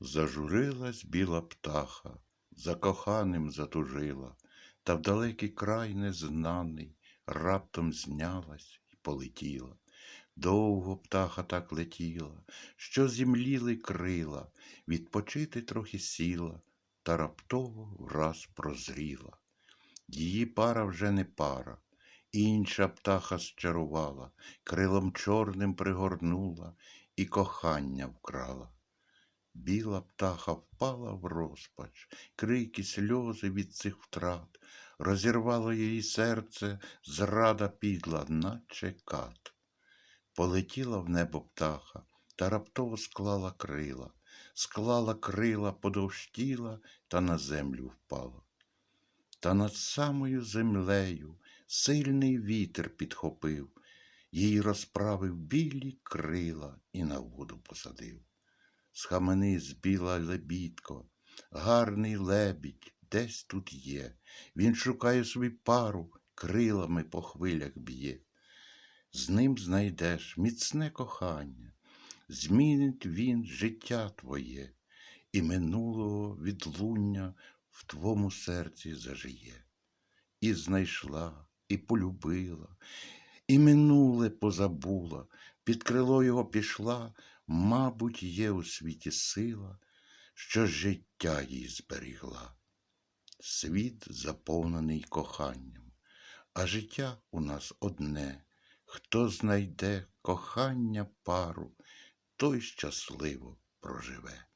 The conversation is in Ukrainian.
Зажурилась біла птаха, за коханим затужила, та в далекий край незнаний раптом знялась і полетіла. Довго птаха так летіла, що зімліли крила, відпочити трохи сіла, та раптово враз прозріла. Її пара вже не пара, інша птаха зчарувала, крилом чорним пригорнула і кохання вкрала. Біла птаха впала в розпач, крики, сльози від цих втрат, розірвало її серце, зрада підла, наче кат. Полетіла в небо птаха та раптово склала крила, склала крила, подовж тіла та на землю впала. Та над самою землею сильний вітер підхопив, їй розправив білі крила і на воду посадив. Схаменись, біла лебідко, гарний лебідь десь тут є. Він шукає собі пару, крилами по хвилях б'є. З ним знайдеш міцне кохання, змінить він життя твоє, і минулого відлуння в твому серці зажиє. І знайшла, і полюбила, і минуле позабула, під крило його пішла, мабуть, є у світі сила, що життя їй зберігла. Світ заповнений коханням, а життя у нас одне. Хто знайде кохання пару, той щасливо проживе.